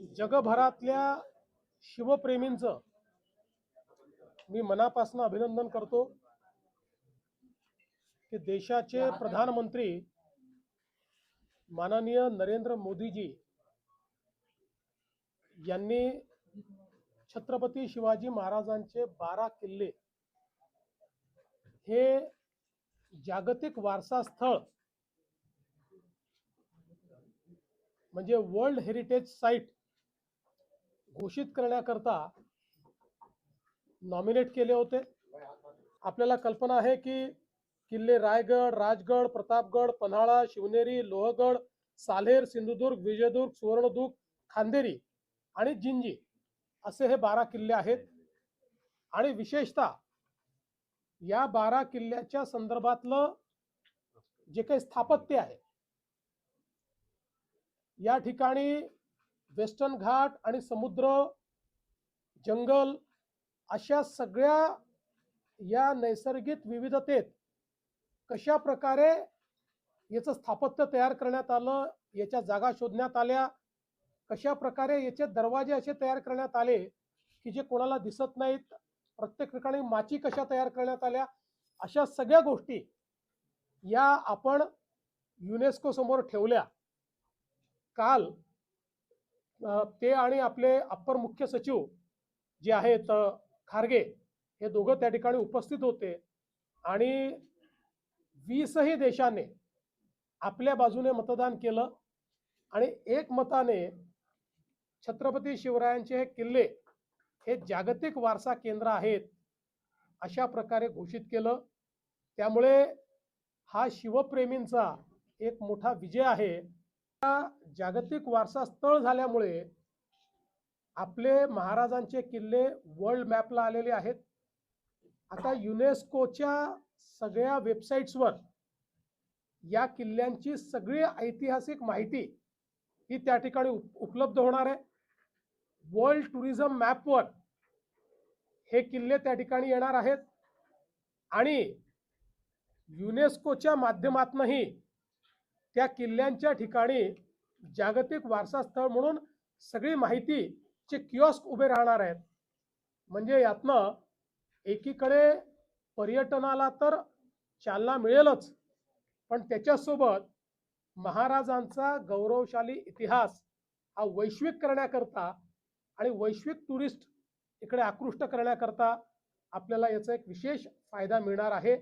जगभरातल्या शिवप्रेमींचं मी मनापासून अभिनंदन करतो की देशाचे प्रधानमंत्री माननीय नरेंद्र मोदीजी यांनी छत्रपती शिवाजी महाराजांचे बारा किल्ले हे जागतिक वारसा स्थळ म्हणजे वर्ल्ड हेरिटेज साईट घोषित करण्याकरता नॉमिनेट केले होते. आपल्याला कल्पना आहे की किल्ले रायगड राजगड प्रतापगड पन्हाळा शिवनेरी लोहगड सालेर सिंधुदुर्ग विजयदुर्ग सुवर्णदुर्ग खांदेरी आणि जिंजी असे हे बारा किल्ले आहेत. आणि विशेषतः या बारा किल्ल्याच्या संदर्भातलं जे काही स्थापत्य आहे या ठिकाणी वेस्टर्न घाट आणि समुद्र जंगल अशा सगळ्या या नैसर्गिक विविधतेत कशा प्रकारे याचं स्थापत्य तयार करण्यात आलं याच्या जागा शोधण्यात आल्या कशा प्रकारे याचे दरवाजे असे तयार करण्यात आले की जे कोणाला दिसत नाहीत प्रत्येक ठिकाणी माची कशा तयार करण्यात आल्या अशा सगळ्या गोष्टी या आपण युनेस्को समोर ठेवल्या. काल ते आणि आपले अप्पर मुख्य सचिव जे आहेत खारगे हे दोघं त्या ठिकाणी उपस्थित होते. आणि वीसही देशाने आपल्या बाजूने मतदान केलं आणि एक मताने छत्रपती शिवरायांचे हे किल्ले हे जागतिक वारसा केंद्र आहेत अशा प्रकारे घोषित केलं. त्यामुळे हा शिवप्रेमींचा एक मोठा विजय आहे. जागतिक वारसा स्थळ झाल्यामुळे आपले महाराजांचे किल्ले वर्ल्ड मॅपला आलेले आहेत. आता युनेस्कोच्या सगळ्या वेबसाईट्सवर या किल्ल्यांची सगळी ऐतिहासिक माहिती ही त्या ठिकाणी उपलब्ध होणार आहे. वर्ल्ड टुरिझम मॅपवर हे किल्ले त्या ठिकाणी येणार आहेत. आणि युनेस्कोच्या माध्यमातूनही त्या किल्ल्यांच्या ठिकाणी जागतिक वारसा स्थळ म्हणून सगळी माहितीचे किऑस्क उभे राहणार आहेत. म्हणजे यातनं एकीकडे पर्यटनाला तर चालना मिळेलच पण त्याच्यासोबत महाराजांचा गौरवशाली इतिहास हा वैश्विक करण्याकरता आणि वैश्विक टुरिस्ट इकडे आकृष्ट करण्याकरता आपल्याला याचा एक विशेष फायदा मिळणार आहे.